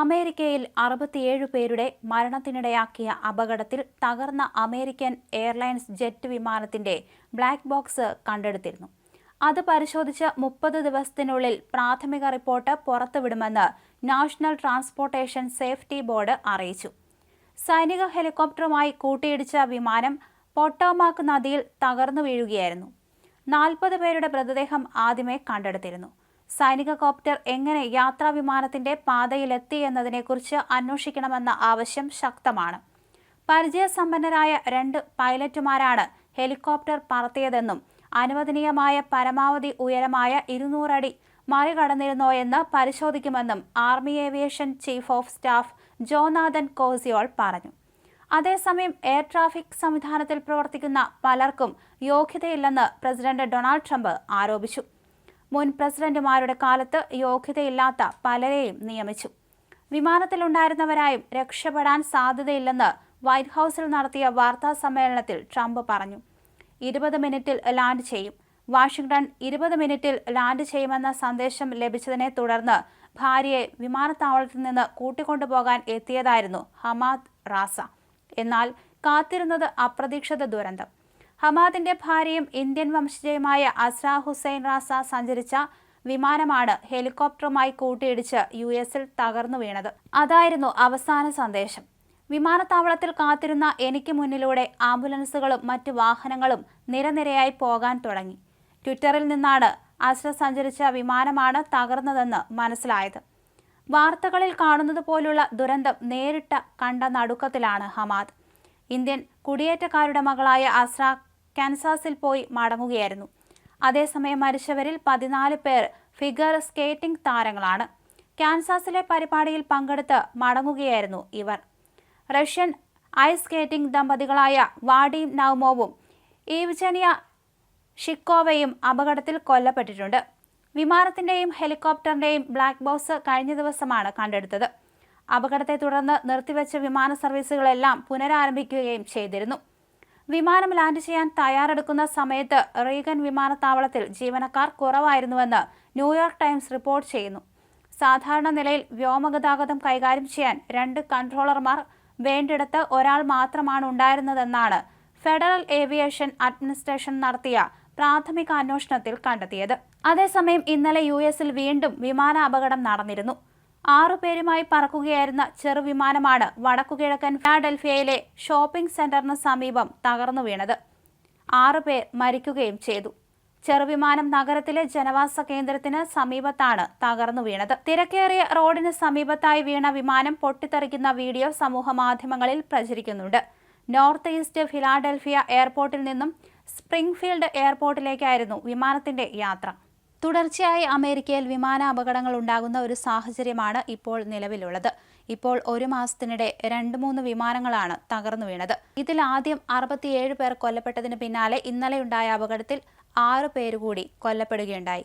അമേരിക്കയിൽ അറുപത്തിയേഴ് പേരുടെ മരണത്തിനിടയാക്കിയ അപകടത്തിൽ തകർന്ന അമേരിക്കൻ എയർലൈൻസ് ജെറ്റ് വിമാനത്തിന്റെ ബ്ലാക്ക് ബോക്സ് കണ്ടെടുത്തിരുന്നു. അത് പരിശോധിച്ച് മുപ്പത് ദിവസത്തിനുള്ളിൽ പ്രാഥമിക റിപ്പോർട്ട് പുറത്തുവിടുമെന്ന് നാഷണൽ ട്രാൻസ്പോർട്ടേഷൻ സേഫ്റ്റി ബോർഡ് അറിയിച്ചു. സൈനിക ഹെലികോപ്റ്ററുമായി കൂട്ടിയിടിച്ച വിമാനം പൊട്ടോമാക്ക് നദിയിൽ തകർന്നു വീഴുകയായിരുന്നു. നാൽപ്പത് പേരുടെ മൃതദേഹം ആദ്യമേ കണ്ടെടുത്തിരുന്നു. സൈനിക കോപ്റ്റർ എങ്ങനെ യാത്രാ വിമാനത്തിന്റെ പാതയിലെത്തി എന്നതിനെക്കുറിച്ച് അന്വേഷിക്കണമെന്ന ആവശ്യം ശക്തമാണ്. പരിചയസമ്പന്നരായ രണ്ട് പൈലറ്റുമാരാണ് ഹെലികോപ്റ്റർ പറത്തിയതെന്നും അനുവദനീയമായ പരമാവധി ഉയരമായ ഇരുന്നൂറടി മറികടന്നിരുന്നോയെന്ന് പരിശോധിക്കുമെന്നും army aviation chief of staff Jonathan Koziol പറഞ്ഞു. അതേസമയം എയർ ട്രാഫിക് സംവിധാനത്തിൽ പ്രവർത്തിക്കുന്ന പലർക്കും യോഗ്യതയില്ലെന്ന് പ്രസിഡന്റ് ഡൊണാൾഡ് ട്രംപ് ആരോപിച്ചു. മുൻ പ്രസിഡന്റുമാരുടെ കാലത്ത് യോഗ്യതയില്ലാത്ത പലരെയും നിയമിച്ചു. വിമാനത്തിലുണ്ടായിരുന്നവരായും രക്ഷപ്പെടാൻ സാധ്യതയില്ലെന്ന് വൈറ്റ് ഹൌസിൽ നടത്തിയ വാർത്താ സമ്മേളനത്തിൽ ട്രംപ് പറഞ്ഞു. ഇരുപത് മിനിറ്റിൽ ലാൻഡ് ചെയ്യും. വാഷിംഗ്ടൺ ഇരുപത് മിനിറ്റിൽ ലാൻഡ് ചെയ്യുമെന്ന സന്ദേശം ലഭിച്ചതിനെ തുടർന്ന് ഭാര്യയെ വിമാനത്താവളത്തിൽ നിന്ന് കൂട്ടിക്കൊണ്ടുപോകാൻ എത്തിയതായിരുന്നു ഹമാദ് റാസ. എന്നാൽ കാത്തിരുന്നത് അപ്രതീക്ഷിത ദുരന്തം. ഹമാദിന്റെ ഭാര്യയും ഇന്ത്യൻ വംശജയുമായ അസ്ര ഹുസൈൻ റാസ സഞ്ചരിച്ച വിമാനമാണ് ഹെലികോപ്റ്ററുമായി കൂട്ടിയിടിച്ച് യു എസിൽ തകർന്നു വീണത്. അതായിരുന്നു അവസാന സന്ദേശം. വിമാനത്താവളത്തിൽ കാത്തിരുന്ന എനിക്ക് മുന്നിലൂടെ ആംബുലൻസുകളും മറ്റ് വാഹനങ്ങളും നിരനിരയായി പോകാൻ തുടങ്ങി. ട്വിറ്ററിൽ നിന്നാണ് അസ്ര സഞ്ചരിച്ച വിമാനമാണ് തകർന്നതെന്ന് മനസ്സിലായത്. വാർത്തകളിൽ കാണുന്നത് പോലുള്ള ദുരന്തം നേരിട്ട കണ്ട നടുക്കത്തിലാണ് ഹമാദ്. ഇന്ത്യൻ കുടിയേറ്റക്കാരുടെ മകളായ അസ്ര കാൻസാസിൽ പോയി മടങ്ങുകയായിരുന്നു. അതേസമയം മരിച്ചവരിൽ പതിനാല് പേർ ഫിഗർ സ്കേറ്റിംഗ് താരങ്ങളാണ്. കാൻസാസിലെ പരിപാടിയിൽ പങ്കെടുത്ത് മടങ്ങുകയായിരുന്നു ഇവർ. റഷ്യൻ ഐസ് സ്കേറ്റിംഗ് ദമ്പതികളായ വാഡിം നൗമോവും ഈവ്ജനിയ ഷിക്കോവയും അപകടത്തിൽ കൊല്ലപ്പെട്ടിട്ടുണ്ട്. വിമാനത്തിന്റെയും ഹെലികോപ്റ്ററിന്റെയും ബ്ലാക്ക് ബോക്സ് കഴിഞ്ഞ ദിവസമാണ് കണ്ടെടുത്തത്. അപകടത്തെ തുടർന്ന് നിർത്തിവെച്ച വിമാന സർവീസുകളെല്ലാം പുനരാരംഭിക്കുകയും ചെയ്തിരുന്നു. വിമാനം ലാൻഡ് ചെയ്യാൻ തയ്യാറെടുക്കുന്ന സമയത്ത് റീഗൻ വിമാനത്താവളത്തിൽ ജീവനക്കാർ കുറവായിരുന്നുവെന്ന് ന്യൂയോർക്ക് ടൈംസ് റിപ്പോർട്ട് ചെയ്യുന്നു. സാധാരണ നിലയിൽ വ്യോമഗതാഗതം കൈകാര്യം ചെയ്യാൻ രണ്ട് കൺട്രോളർമാർ വേണ്ടിടത്ത് ഒരാൾ മാത്രമാണ് ഉണ്ടായിരുന്നതെന്നാണ് ഫെഡറൽ ഏവിയേഷൻ അഡ്മിനിസ്ട്രേഷൻ നടത്തിയ പ്രാഥമിക അന്വേഷണത്തിൽ കണ്ടെത്തിയത്. അതേസമയം ഇന്നലെ യു വീണ്ടും വിമാന അപകടം നടന്നിരുന്നു. ആറുപേരുമായി പറക്കുകയായിരുന്ന ചെറുവിമാനമാണ് വടക്കുകിഴക്കൻ ഫിലാഡൽഫിയയിലെ ഷോപ്പിംഗ് സെന്ററിന് സമീപം തകർന്നു വീണത്. ആറുപേർ മരിക്കുകയും ചെയ്തു. ചെറുവിമാനം നഗരത്തിലെ ജനവാസ കേന്ദ്രത്തിന് സമീപത്താണ് തകർന്നു വീണത്. തിരക്കേറിയ റോഡിന് സമീപത്തായി വീണ വിമാനം പൊട്ടിത്തെറിക്കുന്ന വീഡിയോ സമൂഹ മാധ്യമങ്ങളിൽ പ്രചരിക്കുന്നുണ്ട്. നോർത്ത് ഈസ്റ്റ് ഫിലാഡൽഫിയ എയർപോർട്ടിൽ നിന്നും സ്പ്രിംഗ്ഫീൽഡ് എയർപോർട്ടിലേക്കായിരുന്നു വിമാനത്തിന്റെ യാത്ര. തുടർച്ചയായി അമേരിക്കയിൽ വിമാന അപകടങ്ങൾ ഉണ്ടാകുന്ന ഒരു സാഹചര്യമാണ് ഇപ്പോൾ നിലവിലുള്ളത്. ഇപ്പോൾ ഒരു മാസത്തിനിടെ രണ്ട് മൂന്ന് വിമാനങ്ങളാണ് തകർന്നു വീണത്. ഇതിൽ ആദ്യം അറുപത്തിയേഴ് പേർ കൊല്ലപ്പെട്ടതിന് പിന്നാലെ ഇന്നലെയുണ്ടായ അപകടത്തിൽ ആറ് പേരുകൂടി കൊല്ലപ്പെടുകയുണ്ടായി.